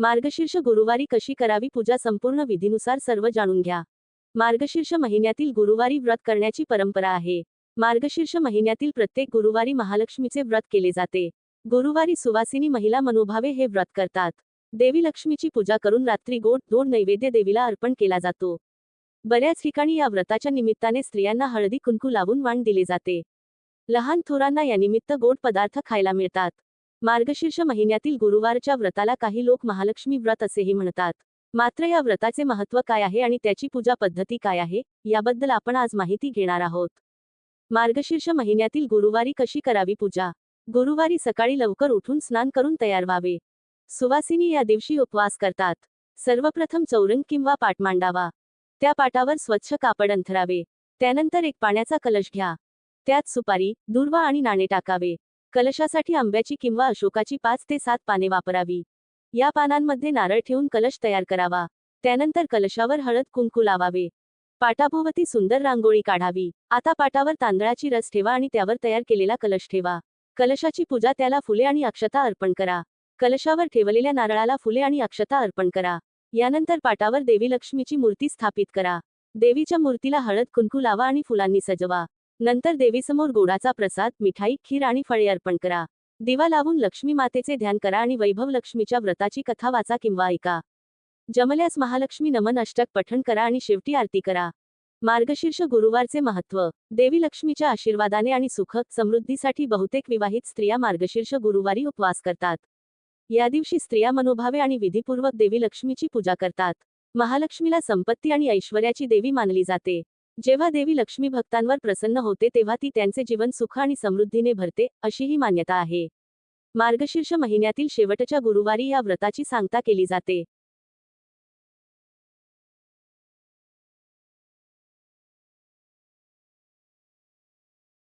मार्गशीर्ष गुरुवारी कशी करावी पूजा संपूर्ण विधीनुसार सर्व जाणून घ्या. मार्गशीर्ष महिन्यातील गुरुवारी व्रत करण्याची परंपरा आहे. मार्गशीर्ष महिन्यातील प्रत्येक गुरुवारी महालक्ष्मीचे व्रत केले जाते. गुरुवारी सुवासिनी महिला मनोभावे हे व्रत करतात. देवी लक्ष्मीची पूजा करून रात्री गोड दोड नैवेद्य देवीला अर्पण केला जातो. बऱ्याच ठिकाणी या व्रताच्या निमित्ताने स्त्रियांना हळदी कुंकू लावून वाण दिले जाते. लहान थोरांना यानिमित्त गोड पदार्थ खायला मिळतात. मार्गशीर्ष महिन्यातील गुरुवारच्या व्रताला काही लोक महालक्ष्मी व्रत असेही म्हणतात. मात्र या व्रताचे महत्त्व काय आहे आणि त्याची पूजा पद्धती काय आहे याबद्दल आपण आज माहिती घेणार आहोत. मार्गशीर्ष महिन्यातील गुरुवारी कशी करावी पूजा? गुरुवारी सकाळी लवकर उठून स्नान करून तयार व्हावे. सुवासिनी या दिवशी उपवास करतात. सर्वप्रथम चौरंग किंवा पाट मांडावा. त्या पाटावर स्वच्छ कापड अंथरावे. त्यानंतर एक पाण्याचा कलश घ्या. त्यात सुपारी दुर्वा आणि नाणे टाकावे. कलशासाठी आंब्याची किंवा अशोकाची पाच ते सात पाने वापरावी. या पानांमध्ये नारळ ठेवून कलश तयार करावा. त्यानंतर कलशावर हळद कुंकू लावावे. पाटाभोवती सुंदर रांगोळी काढावी. आता पाटावर तांदळाची रस ठेवा आणि त्यावर तयार केलेला कलश ठेवा. कलशाची पूजा त्याला फुले आणि अक्षता अर्पण करा. कलशावर ठेवलेल्या नारळाला फुले आणि अक्षता अर्पण करा. यानंतर पाटावर देवी लक्ष्मीची मूर्ती स्थापित करा. देवीच्या मूर्तीला हळद कुंकू लावा आणि फुलांनी सजवा. नंतर देवीसमोर गोडाचा प्रसाद मिठाई खीर आणि फळे अर्पण करा. दिवा लावून लक्ष्मी मातेचे ध्यान करा आणि वैभव लक्ष्मीच्या व्रताची कथा वाचा किंवा ऐका. जमल्यास महालक्ष्मी नमन अष्टक पठण करा आणि शेवटी आरती करा. मार्गशीर्ष गुरुवारचे महत्त्व. देवी लक्ष्मीच्या आशीर्वादाने आणि सुख समृद्धीसाठी बहुतेक विवाहित स्त्रिया मार्गशीर्ष गुरुवारी उपवास करतात. या दिवशी स्त्रिया मनोभावे आणि विधीपूर्वक देवी लक्ष्मीची पूजा करतात. महालक्ष्मीला संपत्ती आणि ऐश्वर्याची देवी मानली जाते. जेव्हा देवी लक्ष्मी भक्तांवर प्रसन्न होते तेव्हा ती त्यांचे जीवन सुख आणि समृद्धीने भरते अशी ही मान्यता आहे. मार्गशीर्ष महिन्यातील शेवटच्या गुरुवारी या व्रताची सांगता केली जाते.